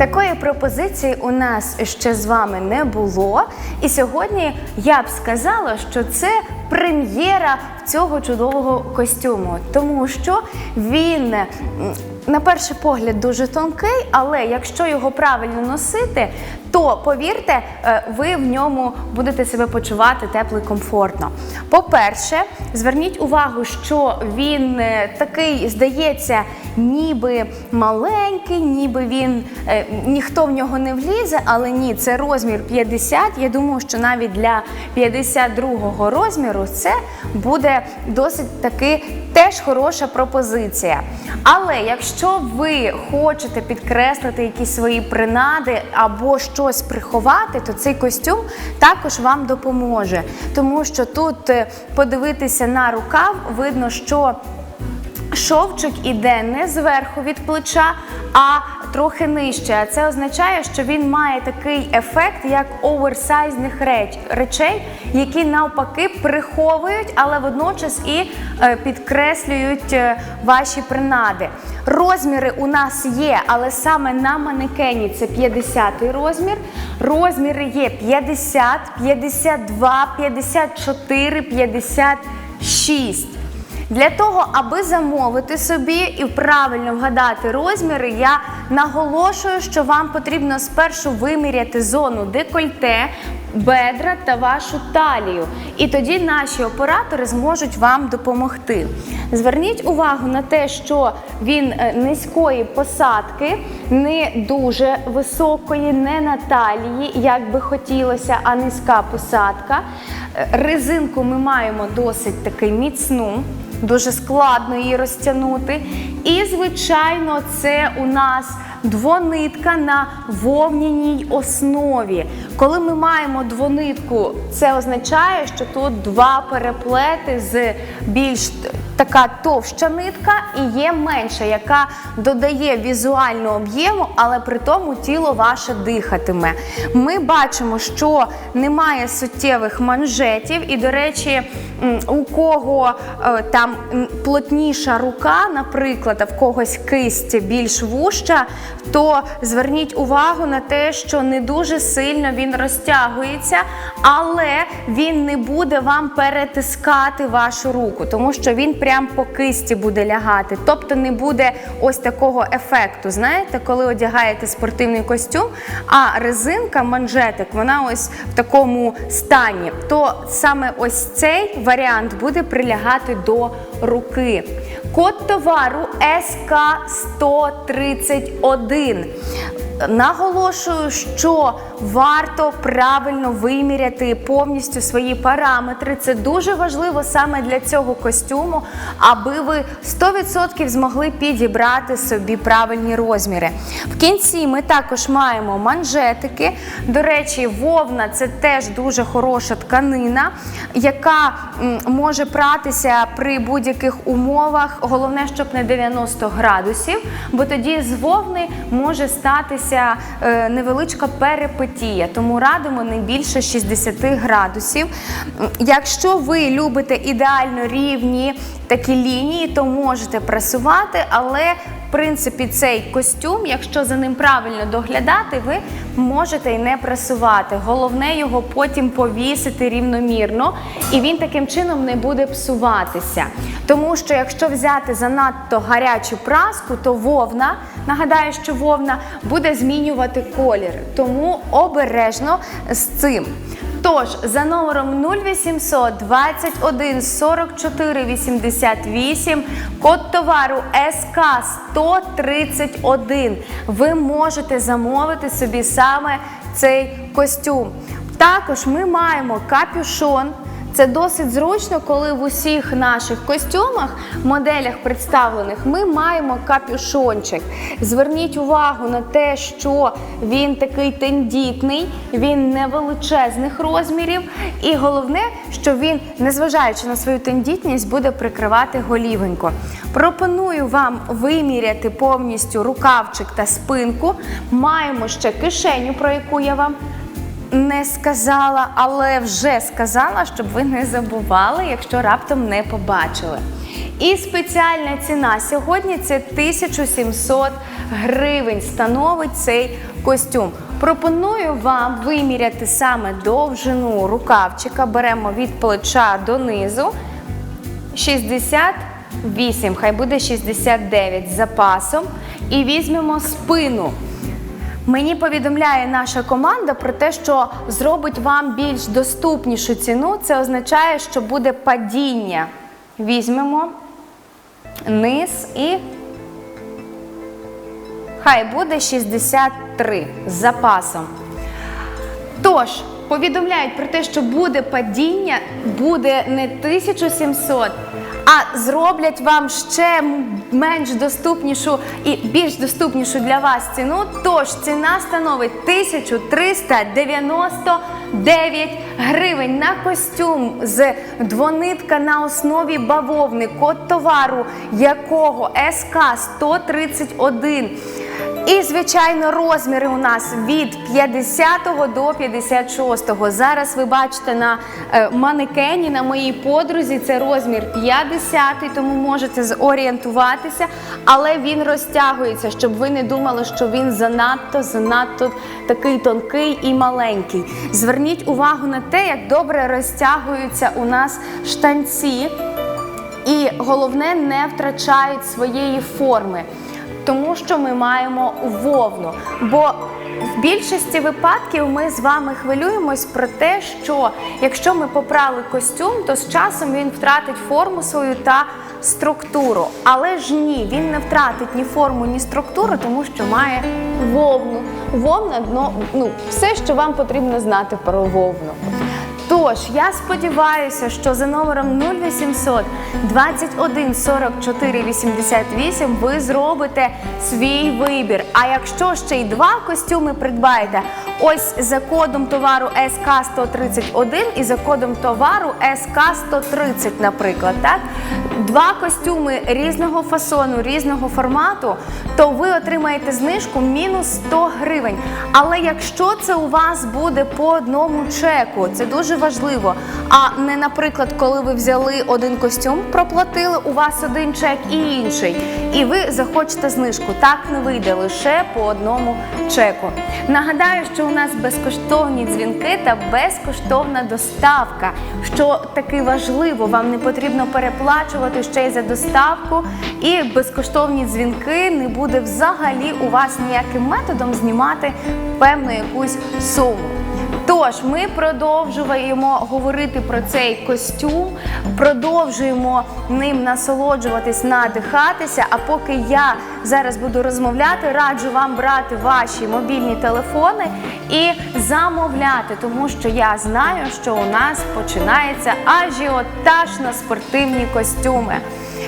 Такої пропозиції у нас ще з вами не було. І сьогодні я б сказала, що це прем'єра цього чудового костюму, тому що він. На перший погляд дуже тонкий, але якщо його правильно носити, то повірте, е, ви в ньому будете себе почувати тепло і комфортно. По-перше, зверніть увагу, що він е, такий, здається, ніби маленький, ніби він е, ніхто в нього не влізе, але ні, це розмір 50. Я думаю, що навіть для 52-го розміру це буде досить таки теж хороша пропозиція. Але якщо ви хочете підкреслити якісь свої принади або щось приховати, то цей костюм також вам допоможе. Тому що тут е, подивитися на рукав, видно, що Шовчик іде не зверху від плеча, а трохи нижче. А це означає, що він має такий ефект, як оверсайзних речей, які навпаки приховують, але водночас і е, підкреслюють е, ваші принади. Розміри у нас є, але саме на манекені це 50 розмір. Розміри є 50, 52, 54, 56. Для того, аби замовити собі і правильно вгадати розміри, я наголошую, що вам потрібно спершу виміряти зону декольте, бедра та вашу талію. І тоді наші оператори зможуть вам допомогти. Зверніть увагу на те, що він е, низької посадки, не дуже високої, не на талії, як би хотілося, а низька посадка. Е, Резинку ми маємо досить таки міцну. Дуже складно її розтягнути. І, звичайно, це у нас двонитка на вовняній основі. Коли ми маємо двонитку, це означає, що тут два переплети з більш така товща нитка і є менша, яка додає візуального об'єму, але при тому тіло ваше дихатиме. Ми бачимо, що немає суттєвих манжетів, і, до речі, у кого е, там плотніша рука, наприклад, а в когось кисть більш вуща, то зверніть увагу на те, що не дуже сильно він розтягується, але він не буде вам перетискати вашу руку, тому що він прям по кисті буде лягати. Тобто не буде ось такого ефекту. Знаєте, коли одягаєте спортивний костюм, а резинка, манжетик, вона ось в такому стані, то саме ось цей варіант буде прилягати до руки. Код товару СК 131. Наголошую, що варто правильно виміряти повністю свої параметри. Це дуже важливо саме для цього костюму, аби ви 100% змогли підібрати собі правильні розміри. В кінці ми також маємо манжетики. До речі, вовна це теж дуже хороша тканина, яка може пратися при будь-яких умовах. Головне, щоб не 90 градусів, бо тоді з вовни може статися е, невеличка перепитія, тому радимо не більше 60 градусів. Якщо ви любите ідеально рівні такі лінії, то можете пресувати, але принципі, цей костюм, якщо за ним правильно доглядати, ви можете і не пресувати. Головне його потім повісити рівномірно, і він таким чином не буде псуватися. Тому що якщо взяти занадто гарячу праску, то вовна, нагадаю, що вовна буде змінювати колір. Тому обережно з цим. Тож за номером 0800 21 44 88, код товару СК 131, ви можете замовити собі саме цей костюм. Також ми маємо капюшон. Це досить зручно, коли в усіх наших костюмах, моделях представлених, ми маємо капюшончик. Зверніть увагу на те, що він такий тендітний, він невеличезних розмірів, і головне, що він, незважаючи на свою тендітність, буде прикривати голівенько. Пропоную вам виміряти повністю рукавчик та спинку. Маємо ще кишеню, про яку я вам не сказала, але вже сказала, щоб ви не забували, якщо раптом не побачили. І спеціальна ціна сьогодні це 1700 гривень становить цей костюм. Пропоную вам виміряти саме довжину рукавчика. Беремо від плеча донизу 68, хай буде 69 з запасом. І візьмемо спину. Мені повідомляє наша команда про те, що зробить вам більш доступнішу ціну. Це означає, що буде падіння. Візьмемо низ і хай буде 63 з запасом. Тож, повідомляють про те, що буде падіння, буде не 1700, а зроблять вам ще менш доступнішу і більш доступнішу для вас ціну. Тож ціна становить 1399 гривень на костюм з двонитка на основі бавовни, код товару якого СК 131. І, звичайно, розміри у нас від 50 до 56. Зараз ви бачите на е, манекені на моїй подрузі це розмір 50, тому можете зорієнтуватися, але він розтягується, щоб ви не думали, що він занадто, занадто такий тонкий і маленький. Зверніть увагу на те, як добре розтягуються у нас штанці, і головне, не втрачають своєї форми тому що ми маємо вовну. Бо в більшості випадків ми з вами хвилюємось про те, що якщо ми попрали костюм, то з часом він втратить форму свою та структуру. Але ж ні, він не втратить ні форму, ні структуру, тому що має вовну. Вовна дно, ну, все, що вам потрібно знати про вовну. Тож, я сподіваюся, що за номером 0800 21 44 88 ви зробите свій вибір. А якщо ще й два костюми придбаєте, ось за кодом товару СК 131 і за кодом товару СК 130, наприклад, так? Два костюми різного фасону, різного формату, то ви отримаєте знижку мінус 100 гривень. Але якщо це у вас буде по одному чеку, це дуже важливо. А не, наприклад, коли ви взяли один костюм, проплатили, у вас один чек і інший, і ви захочете знижку. Так не вийде лише по одному чеку. Нагадаю, що у нас безкоштовні дзвінки та безкоштовна доставка. Що таки важливо, вам не потрібно переплачувати ще й за доставку, і безкоштовні дзвінки не буде взагалі у вас ніяким методом знімати певну якусь суму. Тож ми продовжуємо говорити про цей костюм, продовжуємо ним насолоджуватись, надихатися. А поки я зараз буду розмовляти, раджу вам брати ваші мобільні телефони і замовляти, тому що я знаю, що у нас починається ажіотаж на спортивні костюми.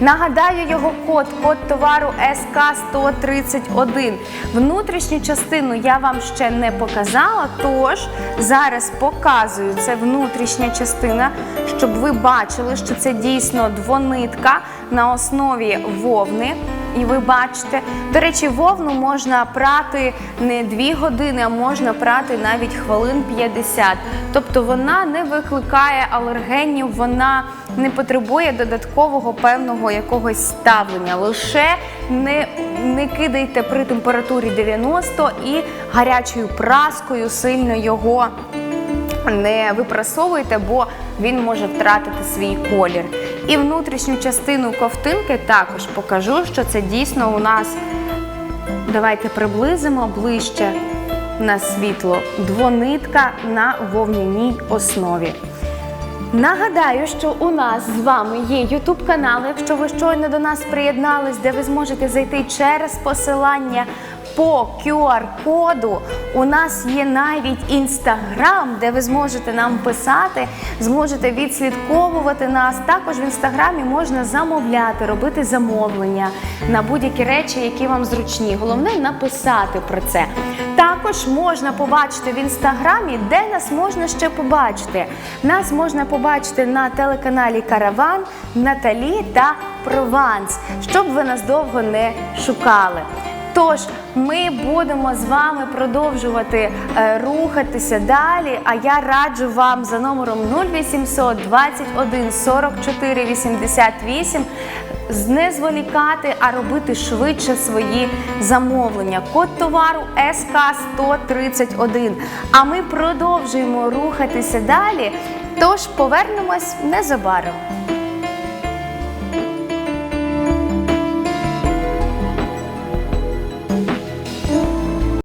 Нагадаю його код, код товару СК-131. Внутрішню частину я вам ще не показала, тож зараз показую це внутрішня частина, щоб ви бачили, що це дійсно двонитка на основі вовни. І ви бачите, до речі, вовну можна прати не 2 години, а можна прати навіть хвилин 50. Тобто вона не викликає алергенів, вона не потребує додаткового певного якогось ставлення. Лише не, не кидайте при температурі 90 і гарячою праскою сильно його не випрасовуйте, бо він може втратити свій колір. І внутрішню частину ковтинки також покажу, що це дійсно у нас. Давайте приблизимо ближче на світло. Двонитка на вовняній основі. Нагадаю, що у нас з вами є YouTube канал. Якщо ви щойно до нас приєднались, де ви зможете зайти через посилання по QR-коду. У нас є навіть інстаграм, де ви зможете нам писати, зможете відслідковувати нас. Також в інстаграмі можна замовляти, робити замовлення на будь-які речі, які вам зручні. Головне написати про це. Також можна побачити в інстаграмі, де нас можна ще побачити. Нас можна побачити на телеканалі Караван, Наталі та Прованс, щоб ви нас довго не шукали. Тож ми будемо з вами продовжувати е, рухатися далі. А я раджу вам за номером 0800 21 44 88 не зволікати, а робити швидше свої замовлення. Код товару СК 131. А ми продовжуємо рухатися далі. Тож повернемось незабаром.